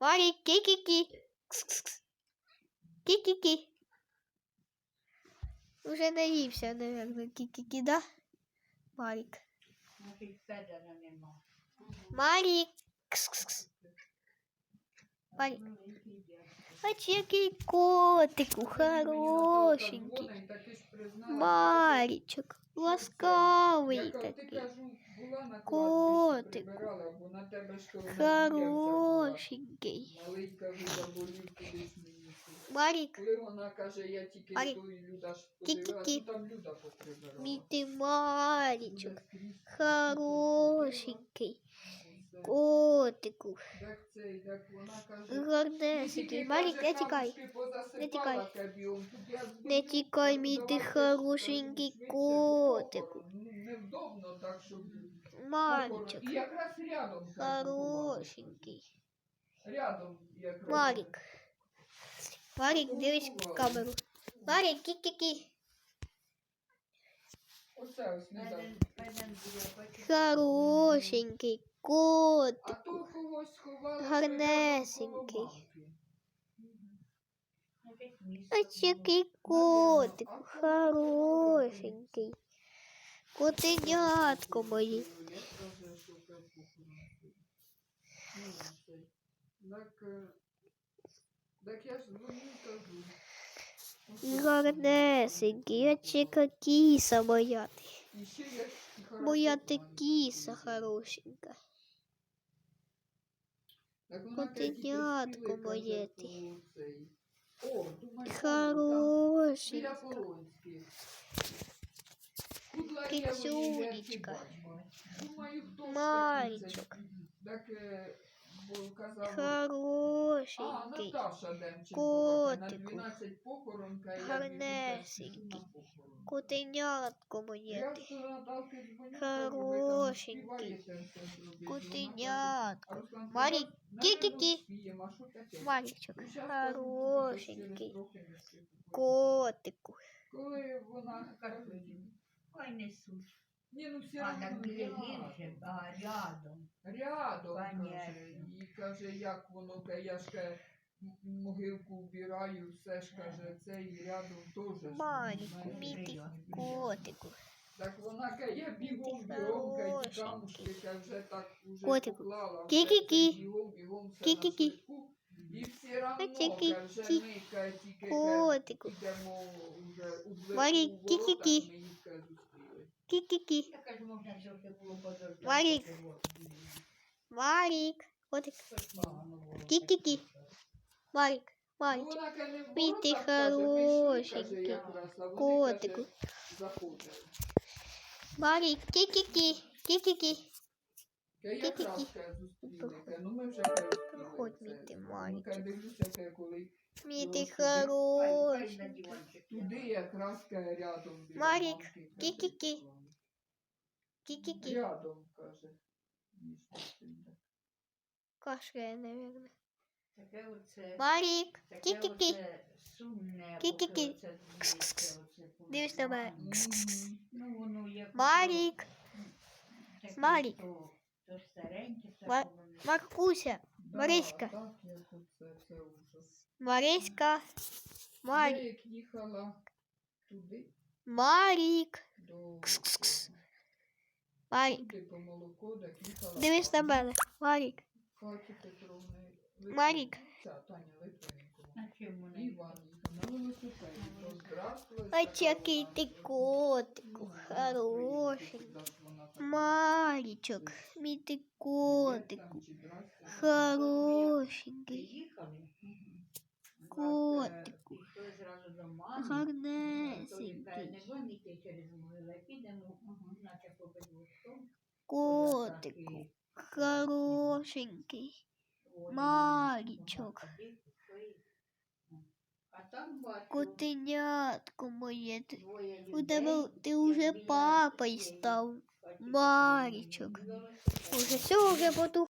Марік, кі-кі-кі. Кс-кс-кс. Кі-кі-кі. Уже наївся, наверное, кі-кі-кі, да? Марік. Значить, Федора нема. Марік. Кс-кс-кс. Марік. Великий дядько. Бач, який котику, хорошенький. Марічок, ласкавий такий. Котику. Хорошенький. Малий каже, заболів кудись мені. Марік, Коли вона каже, я тільки Марі, той Люда ж кі-кі-кі. подивилась, ну там Люда поприбирала. мій ти Марічок, Люда скрізь хорошенький. Оце. Котику. Так цей, так вона каже. Гарнесенький. Марік, не тікай. Не тікай. Не тікай, мій ти хорошенький котику. Ну, Невдобно так, щоб... Марічок, І якраз рядом. так, хорошенький. Рядом якраз. Марік. Марік, дивись в камеру. Марік, кі-кі-кі. Оце ось не так. Федор- Федор буде хоче- Хорошенький Кот. Гарнесенький. Ось який котик, хорошенький. Котенятко мої. Гарнесенький, я чека киса моя. Моя ти киса хорошенька. Так вона каже, тільки Котенятко спіли, каже, моє то ти. цей. О, думаю, там біля Хорошенька. Полонських. Кудларєвої Кицюнечка. жерці бачу. Думаю, хто ж такий Мальчик. цей? Так, е, бо казав, А, Хорошенький. Наташа Демченкова, на Котику. 12 похоронка, я Гарнесенький. біжу на похорон. Котенятко моє Я ти. до Наталки дзвоню, Хорошенький. кажу, ви там співаєте все зробити. Вона каже, Котенятко. «А Руслан Марі, сказав, «Наверно, кі-кі-кі». спіємо, а що таке?» Марічок, Ну, щас кажу, через хорошенький. трохи не встигну. Котику. Коли вона Кажуть, Ой, несуть. Ні, ну все А одно так біля рядом. гірше, а рядом. Рядом, каже. Конечно. І каже, як воно, каже, я ж каже, м- могилку вбираю, все ж каже, це і рядом теж. ж, Маленьку, знаєш, мій ти приємно. котику. Так вона каже, я бігом, Ти бігом, каже, ті хорошенький. камушки, каже, вже так уже Котику. поклала. все, Кі-кі-кі. каже, Бігом, бігом, все Кі-кі-кі. на швидку. І все равно, кі-кі-кі. каже, вже ми, каже, тільки, каже, Котику. Ідемо вже у двері Марі, у воротах, кі-кі-кі. ми їх, каже, зустріли. Кі-кі-кі. Я кажу, можна трохи було подождати. Марік. щоб от, м, Марік. Котик. щось погано було. Кі-кі-кі. Марік. Ну, Марік. вона, каже, не в Мій ти воротах, каже, ми йшли, каже, хорошенький. якраз, а вони, Котику. каже, заходили. Марік. Кі-кі-кі. Кі-кі-кі. Я якраз Кі-кі-кі. каже, зустріли, каже, ну ми вже каже, встигли Проходь, це. мій ти Ну, маленький. каже, дивлюся, каже, коли Мій Ну, ти туди. Хай- хай хороший. на диванчик туди якраз каже, рядом біля Марік, мамки, каже, кі-кі-кі. поклали. Кі-кі-кі. Рядом, каже. між тим, так. Кашляє, наверное. Таке оце. Марік. таке Кі-кі-кі. оце сумне, Кі-кі-кі. поки оце Кс-кс. здається, оце Дивись на мене. погано. Кс-кс-кс. Ну, воно як Марік. таке, Марік. То, то стареньке, це Ма- воно. Маркуся. Да, Мариська. Так, як оце, це ужас. Мариська. Я Марік. як їхала туди, Марік. до Кс-кс-кс. Марік. туди по молоко, так їхала. Дивись на мене. Марік. Каті Петровни. Марік. Ця Таня Литвиненко. На чому не Іван їхав на велосипеді. Роздраслась. Ось який ти котику. Хороший. Марічок. Мій ти котику. Хорошенький. приїхали? Котику. Пішли зразу до мами. Гарнесенький. Котику. Хорошенький. Марічок. А там бачу, Котенятко моє. Ти, двоє у тебе людей, ти вже як біля папою дітей. став. Бачите, Марічок. велосипед. Уже все, вже потух.